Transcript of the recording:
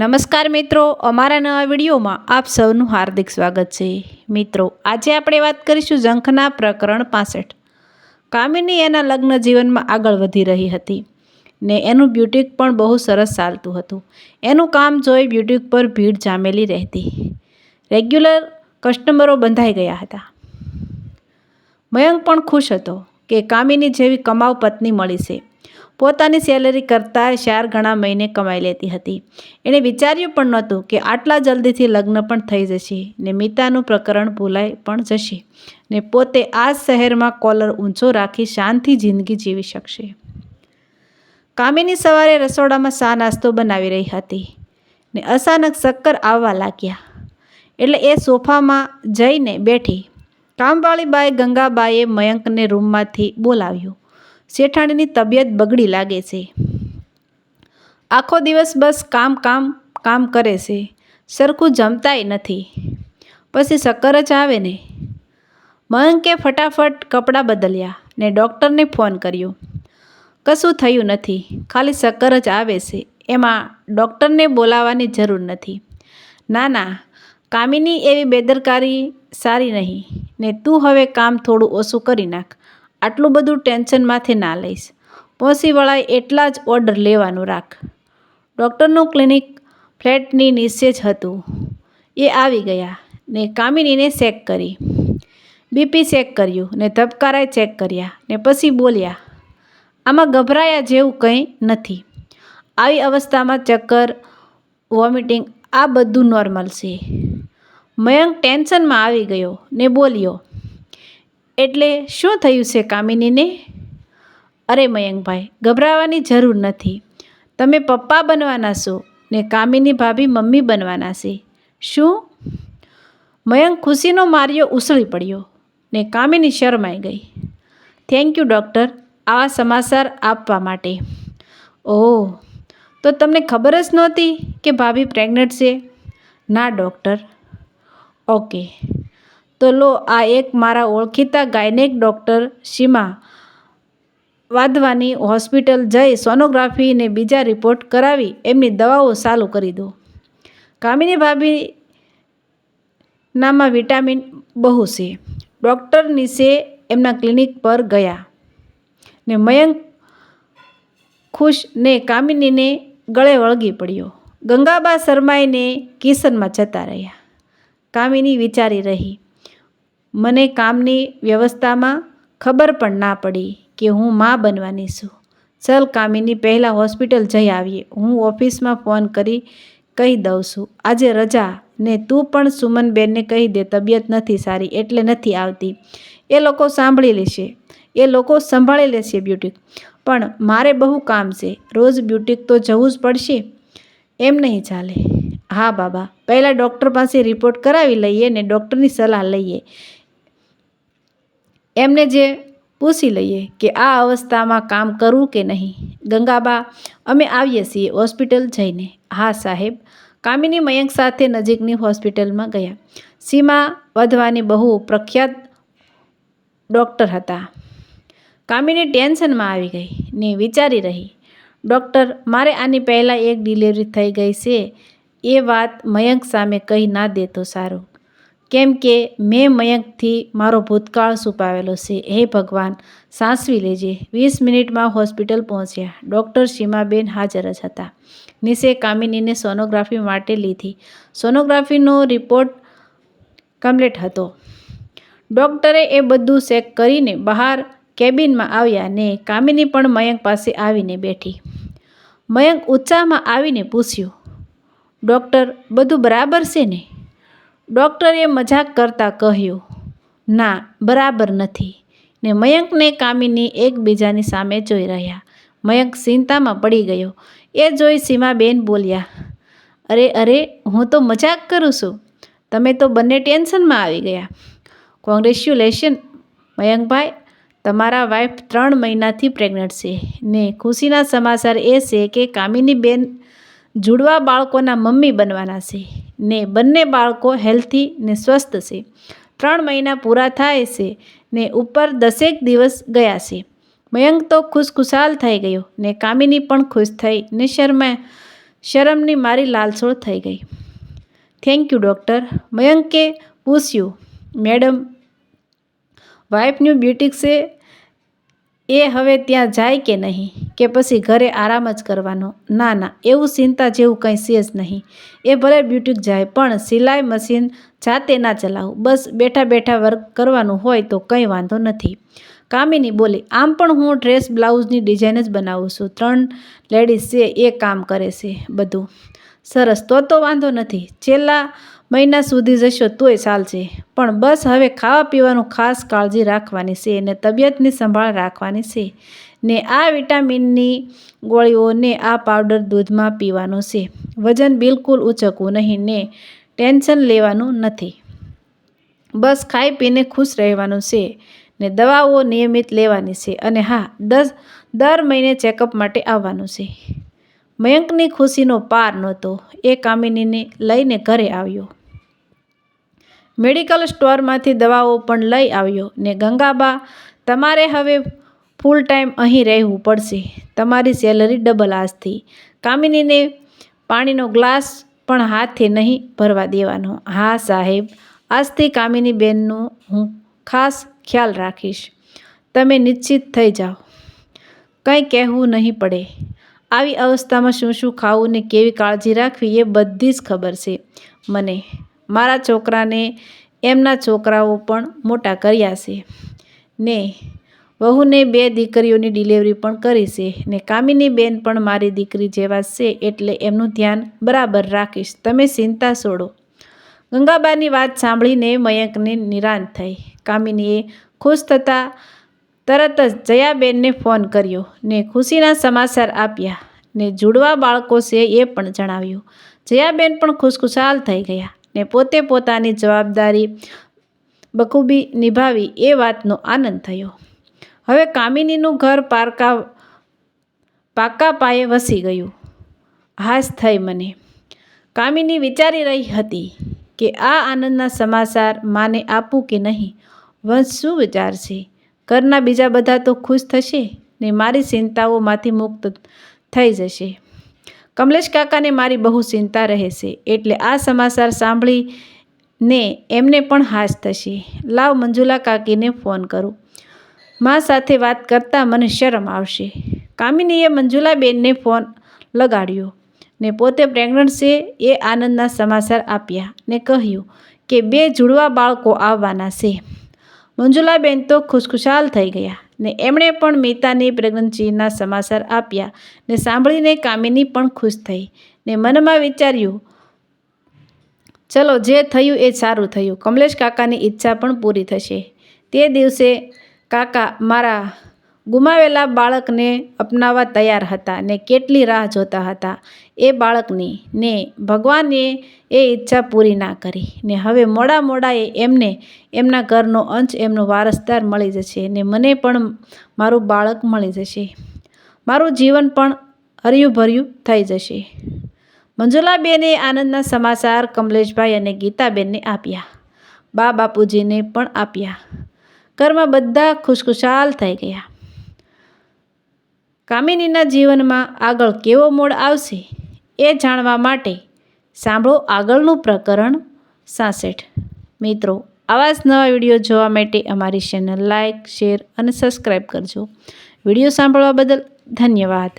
નમસ્કાર મિત્રો, અમારા નવા વિડીયોમાં આપ સૌનું હાર્દિક સ્વાગત છે. મિત્રો, આજે આપણે વાત કરીશું ઝંખના પ્રકરણ પાસઠ. કામિની એના લગ્ન જીવનમાં આગળ વધી રહી હતી ને એનું બ્યુટિક પણ બહુ સરસ ચાલતું હતું. એનું કામ જોઈ બ્યુટિક પર ભીડ જામેલી રહેતી. રેગ્યુલર કસ્ટમરો બંધાઈ ગયા હતા. મયંક પણ ખુશ હતો કે કામિની જેવી કમાવ પત્ની મળી છે. પોતાની સેલરી કરતાં ચાર ગણા મહિને કમાઈ લેતી હતી. એણે વિચાર્યું પણ નહોતું કે આટલા જલ્દીથી લગ્ન પણ થઈ જશે ને મિતાનું પ્રકરણ ભૂલાઈ પણ જશે ને પોતે આ શહેરમાં કોલર ઊંચો રાખી શાંતિ જિંદગી જીવી શકશે. કામિની સવારે રસોડામાં શા નાસ્તો બનાવી રહી હતી ને અચાનક ચક્કર આવવા લાગ્યા. એટલે એ સોફામાં જઈને બેઠી. કામવાળી બાઈ ગંગાબાએ મયંકને રૂમમાંથી બોલાવ્યો. શેઠાણીની તબિયત બગડી લાગે છે. આખો દિવસ બસ કામ કામ કામ કરે છે. સરખું જમતાય નથી. પછી શક્કર જ આવે ને. મયંકે ફટાફટ કપડાં બદલ્યા ને ડૉક્ટરને ફોન કર્યો. કશું થયું નથી. ખાલી શક્કર જ આવે છે. એમાં ડૉક્ટરને બોલાવવાની જરૂર નથી. ના ના, કામીની એવી બેદરકારી સારી નહીં. ને તું હવે કામ થોડું ઓછું કરી નાખ. આટલું બધું ટેન્શન માથે ના લઈશ. પહોંચી વળાય એટલા જ ઓર્ડર લેવાનું રાખ. ડૉક્ટરનું ક્લિનિક ફ્લેટની નીચે જ હતું. એ આવી ગયા ને કામિનીને ચેક કરી. બીપી ચેક કર્યું ને ધબકારાએ ચેક કર્યા ને પછી બોલ્યા, આમાં ગભરાયા જેવું કંઈ નથી. આવી અવસ્થામાં ચક્કર, વોમિટિંગ આ બધું નોર્મલ છે. મયંક ટેન્શનમાં આવી ગયો ને બોલ્યો એટલે શું થયું છે કામિનીને? અરે મયંકભાઈ, ગભરાવાની જરૂર નથી. તમે પપ્પા બનવાના છો ને કામિની ભાભી મમ્મી બનવાના છે. શું? મયંક ખુશીનો માર્યો ઉછળી પડ્યો ને કામિની શરમાઈ ગઈ. થેન્ક યુ ડૉક્ટર આવા સમાચાર આપવા માટે. ઓહ, તો તમને ખબર જ નહોતી કે ભાભી પ્રેગ્નન્ટ છે? ના ડૉક્ટર ઓકે તો લો, આ એક મારા ઓળખીતા gynaec doctor Seema Wadhwani hospital જઈ સોનોગ્રાફી ને બીજા રિપોર્ટ કરાવી, એમની દવાઓ ચાલુ કરી દો. કામિની ભાભી નામાં વિટામિન બહુ છે. ડૉક્ટર નિશે એમના ક્લિનિક પર ગયા ને મયંક ખુશ ને કામિનીને ગળે વળગી પડ્યો. ગંગાબા શર્માઈને કિશનમાં જતા રહ્યા. કામિની વિચારી રહી મને કામની વ્યવસ્થામાં ખબર પણ ના પડી કે હું મા બનવાની છું. ચલ કામિની પહેલાં હોસ્પિટલ જઈ આવીએ. હું ઓફિસમાં ફોન કરી કહી દઉં છું. આજે રજા ને તું પણ સુમનબેનને કહી દે, તબિયત નથી સારી એટલે નથી આવતી. એ લોકો સાંભળી લેશે. એ લોકો સંભાળી લેશે બ્યુટિક. પણ મારે બહુ કામ છે. રોજ બ્યુટિક તો જવું જ પડશે. એમ નહીં ચાલે. હા બાબા, પહેલાં ડૉક્ટર પાસે રિપોર્ટ કરાવી લઈએ ને ડૉક્ટરની સલાહ લઈએ. એમને જે પૂછી લઈએ કે આ અવસ્થામાં કામ કરવું કે નહીં? ગંગાબા, અમે આવીએ છીએ હોસ્પિટલ જઈને. હા, સાહેબ. કામિની મયંક સાથે નજીકની હોસ્પિટલમાં ગયા. સીમા વધવાની બહુ પ્રખ્યાત ડૉક્ટર હતા. કામિની ટેન્શનમાં આવી ગઈ ને વિચારી રહી. ડૉક્ટર, મારે આની પહેલાં એક ડિલિવરી થઈ ગઈ છે. એ વાત મયંક સામે કહી ના દે તો સારું. કેમ કે મેં મયંકથી મારો ભૂતકાળ છુપાવેલો છે. હે ભગવાન, સાસવી લેજે. વીસ મિનિટમાં હોસ્પિટલ પહોંચ્યા. ડૉક્ટર સીમાબેન હાજર જ હતા. નિશે કામિનીને સોનોગ્રાફી માટે લીધી. સોનોગ્રાફીનો રિપોર્ટ કમ્પ્લીટ હતો. ડૉક્ટરે એ બધું ચેક કરીને બહાર કેબિનમાં આવ્યા ને કામિની પણ મયંક પાસે આવીને બેઠી. મયંક ઉત્સાહમાં આવીને પૂછ્યું, ડૉક્ટર, બધું બરાબર છે ને? ડૉક્ટરે મજાક કરતાં કહ્યું, ના, બરાબર નથી. ને મયંકને કામિની એકબીજાની સામે જોઈ રહ્યા. મયંક ચિંતામાં પડી ગયો. એ જોઈ સીમાબેન બોલ્યા, અરે અરે, હું તો મજાક કરું છું. તમે તો બંને ટેન્શનમાં આવી ગયા. કોંગ્રેચ્યુલેશન, મયંકભાઈ. તમારા વાઈફ ત્રણ મહિનાથી પ્રેગ્નન્ટ છે. ને ખુશીના સમાચાર એ છે કે કામિની બેન જુડવા બાળકોના મમ્મી બનવાના છે. ને બંને બાળકો હેલ્થી ને સ્વસ્થ છે. ત્રણ મહિના પૂરા થાય છે ને ઉપર દસેક દિવસ ગયા છે. મયંક તો ખુશખુશાલ થઈ ગયો ને કામિની પણ ખુશ થઈ ને શર્મા, શરમની મારી લાલસોળ થઈ ગઈ. થેન્ક યુ ડૉક્ટર મયંકે પૂછ્યું, મેડમ વાઇફનું બ્યુટિક છે એ હવે ત્યાં જાય કે નહીં? કે પછી ઘરે આરામ જ કરવાનો. ના ના, એવું ચિંતા જેવું કંઈ છે જ નહીં. એ ભલે બ્યુટીક જાય, પણ સિલાઈ મશીન જાતે ના ચલાવું. બસ બેઠા બેઠા વર્ક કરવાનું હોય તો કંઈ વાંધો નથી. કામિની બોલી, આમ પણ હું ડ્રેસ બ્લાઉઝની ડિઝાઇન જ બનાવું છું. ત્રણ લેડીઝ છે, એ કામ કરે છે બધું. સરસ, તો તો વાંધો નથી. છેલ્લા મહિના સુધી જશો તોય ચાલશે. પણ બસ હવે ખાવા પીવાનું ખાસ કાળજી રાખવાની છે અને તબિયતની સંભાળ રાખવાની છે ને આ વિટામિનની ગોળીઓને આ પાવડર દૂધમાં પીવાનો છે. વજન બિલકુલ ઊંચકવું નહીં ને ટેન્શન લેવાનું નથી. બસ ખાઈ પીને ખુશ રહેવાનું છે ને દવાઓ નિયમિત લેવાની છે અને હા, દસ, દર મહિને ચેકઅપ માટે આવવાનું છે. મયંકની ખુશીનો પાર નહોતો. એ કામિનીને લઈને ઘરે આવ્યો. મેડિકલ સ્ટોરમાંથી દવાઓ પણ લઈ આવ્યો ને ગંગાબા, તમારે હવે ફૂલ ટાઈમ અહીં રહેવું પડશે. તમારી સેલરી ડબલ આજથી. કામિનીને પાણીનો ગ્લાસ પણ હાથે નહીં ભરવા દેવાનો. હા સાહેબ, આજથી કામિની બેનનું હું ખાસ ખ્યાલ રાખીશ. તમે નિશ્ચિત થઈ જાઓ. કંઈ કહેવું નહીં પડે. આવી અવસ્થામાં શું શું ખાવું ને કેવી કાળજી રાખવી એ બધી જ ખબર છે. મને મારા છોકરાને એમના છોકરાઓ પણ મોટા કર્યા છે. ને વહુને બે દીકરીઓની ડિલિવરી પણ કરી છે ને કામિની બેન પણ મારી દીકરી જેવા છે એટલે એમનું ધ્યાન બરાબર રાખીશ. તમે ચિંતા છોડો. ગંગાબાની વાત સાંભળીને મયંકને નિરાંત થઈ. કામિનીએ ખુશ થતાં તરત જ જયાબેનને ફોન કર્યો ને ખુશીના સમાચાર આપ્યા ને જુડવા બાળકો છે એ પણ જણાવ્યું. જયાબેન પણ ખુશખુશાલ થઈ ગયા. ને પોતે પોતાની જવાબદારી બખૂબી નિભાવી એ વાતનો આનંદ થયો. હવે કામિનીનું ઘર પારકા, પાકા પાયે વસી ગયું. હાશ થઈ મને. કામિની વિચારી રહી હતી કે આ આનંદના સમાચાર માને આપું કે નહીં? વંશ શું વિચારશે? ઘરના બીજા બધા તો ખુશ થશે ને મારી ચિંતાઓમાંથી મુક્ત થઈ જશે. કમલેશ કાકાને મારી બહુ ચિંતા રહેશે એટલે આ સમાચાર સાંભળીને એમને પણ હાશ થશે. લાવ મંજુલા કાકીને ફોન કરું. મા સાથે વાત કરતાં મને શરમ આવશે. કામિનીએ મંજુલાબેનને ફોન લગાડ્યો ને પોતે પ્રેગ્નન્ટ છે એ આનંદના સમાચાર આપ્યા ને કહ્યું કે બે જુડવા બાળકો આવવાના છે. મંજુલાબેન તો ખુશખુશાલ થઈ ગયા. ને એમણે પણ મીતાની પ્રેગ્નન્સીના સમાચાર આપ્યા ને સાંભળીને કામિની પણ ખુશ થઈ ને મનમાં વિચાર્યું, ચલો, જે થયું એ સારું થયું. કમલેશ કાકાની ઈચ્છા પણ પૂરી થશે. તે દિવસે કાકા મારા ગુમાવેલા બાળકને અપનાવવા તૈયાર હતા ને કેટલી રાહ જોતા હતા એ બાળકની ને ભગવાને એ ઈચ્છા પૂરી ના કરી ને હવે મોડા મોડાએ એમને એમના ઘરનો અંશ, એમનો વારસદાર મળી જશે ને મને પણ મારું બાળક મળી જશે. મારું જીવન પણ હર્યું ભર્યું થઈ જશે. મંજુલાબેને આનંદના સમાચાર કમલેશભાઈ અને ગીતાબેનને આપ્યા. બા બાપુજીને પણ આપ્યા. ઘરમાં બધા ખુશખુશાલ થઈ ગયા. કામિનીના જીવનમાં આગળ કેવો મોડ આવશે એ જાણવા માટે સાંભળો આગળનું પ્રકરણ સાસઠ. મિત્રો, આવા જ નવા વીડિયો જોવા માટે અમારી ચેનલ લાઇક શેર અને સબસ્ક્રાઈબ કરજો. વીડિયો સાંભળવા બદલ ધન્યવાદ.